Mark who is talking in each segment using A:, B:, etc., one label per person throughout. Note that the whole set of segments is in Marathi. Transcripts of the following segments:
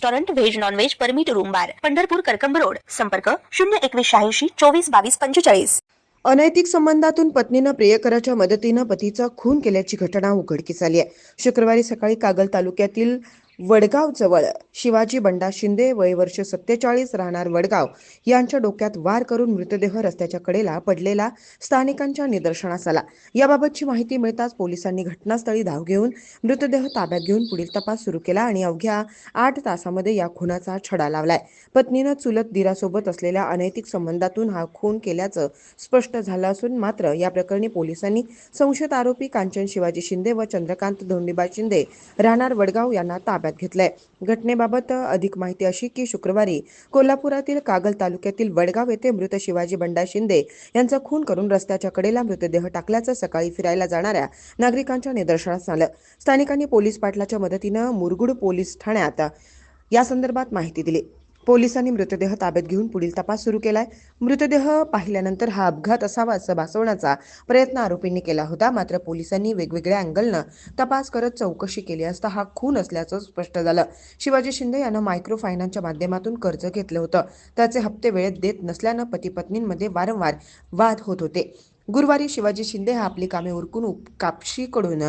A: restaurant veg non veg permit room bar Pandharpur Karkamb road. संपर्क शून्य एकवीस शहाऐंशी चोवीस बावीस पंचेचाळीस.
B: अनैतिक संबंधातून पत्नीनं प्रियकराच्या मदतीनं पतीचा खून केल्याची घटना उघडकीस आली आहे. शुक्रवारी सकाळी कागल तालुक्यातील वडगाव जवळ शिवाजी बंडा शिंदे वय वर्ष सत्तेचाळीस राहणार वडगाव यांच्या डोक्यात वार करून मृतदेह रस्त्याच्या कडेला पडलेला स्थानिकांच्या निदर्शनास आला. याबाबतची माहिती मिळताच पोलिसांनी घटनास्थळी धाव घेऊन मृतदेह ताब्यात घेऊन पुढील तपास सुरू केला आणि अवघ्या आठ तासामध्ये या खुनाचा छडा लावलाय. पत्नीनं चुलत दिरासोबत असलेल्या अनैतिक संबंधातून हा खून केल्याचं स्पष्ट झालं असून मात्र या प्रकरणी पोलिसांनी संशयित आरोपी कांचन शिवाजी शिंदे व चंद्रकांत धोंडीबा शिंदे राहणार वडगाव यांना ताब्यात घेतलंय. घटनेबाबत अधिक माहिती अशी की शुक्रवारी कोल्हापुरातील कागल तालुक्यातील वडगाव येथे मृत शिवाजी बंडा शिंदे यांचा खून करून रस्त्याच्या कडेला मृतदेह टाकल्याचं सकाळी फिरायला जाणाऱ्या नागरिकांच्या निदर्शनास आलं. स्थानिकांनी पोलीस पाटलाच्या मदतीनं मुरगुड पोलीस ठाण्यात या संदर्भात माहिती दिली. पोलिसांनी मृतदेह ताब्यात घेऊन पुढील तपास सुरू केलाय. मृतदेह पाहिल्यानंतर हा अपघात असावा असं भासवण्याचा प्रयत्न आरोपींनी केला होता. मात्र पोलिसांनी वेगवेगळ्या अँगलनं तपास करत चौकशी केली असता हा खून असल्याचं स्पष्ट झालं. शिवाजी शिंदे यानं मायक्रो फायनान्सच्या माध्यमातून कर्ज घेतलं होतं. त्याचे हप्ते वेळेत देत नसल्यानं पती पत्नींमध्ये वारंवार वाद होत होते. गुरुवारी शिवाजी शिंदे हा आपली कामे उरकून उप- कापशीकडून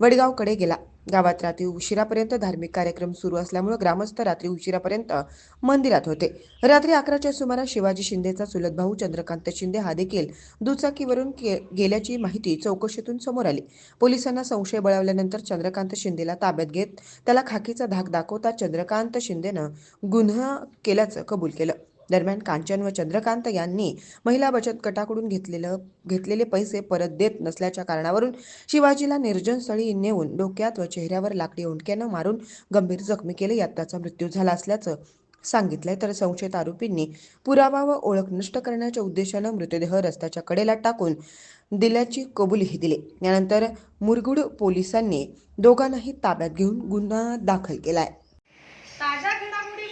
B: वडगावकडे गेला. गावात रात्री उशिरापर्यंत धार्मिक कार्यक्रम सुरू असल्यामुळे ग्रामस्थ रात्री उशिरापर्यंत मंदिरात होते. रात्री अकराच्या सुमारास शिवाजी शिंदेचा चुलत भाऊ चंद्रकांत शिंदे हा देखील दुचाकीवरून के- गेल्याची माहिती चौकशीतून समोर आली. पोलिसांना संशय बळावल्यानंतर चंद्रकांत शिंदेला ताब्यात घेत त्याला खाकीचा धाक दाखवता चंद्रकांत शिंदेनं गुन्हा केल्याचं कबूल केलं. दरम्यान कांचन व चंद्रकांत यांनी महिला बचत गटाकडून घेतलेलं घेतलेले पैसे परत देत नसल्याच्या कारणावरून शिवाजीला निर्जनस्थळी नेऊन डोक्यात व चेहऱ्यावर लाकडी ओंडक्यानं मारून गंभीर जखमी केले. यात त्याचा मृत्यू झाला असल्याचं सांगितलंय. तर संशयित आरोपींनी पुरावा व ओळख नष्ट करण्याच्या उद्देशानं मृतदेह रस्त्याच्या कडेला टाकून दिल्याची कबुलीही दिली. यानंतर मुरगुड पोलिसांनी दोघांनाही ताब्यात घेऊन गुन्हा दाखल केलाय.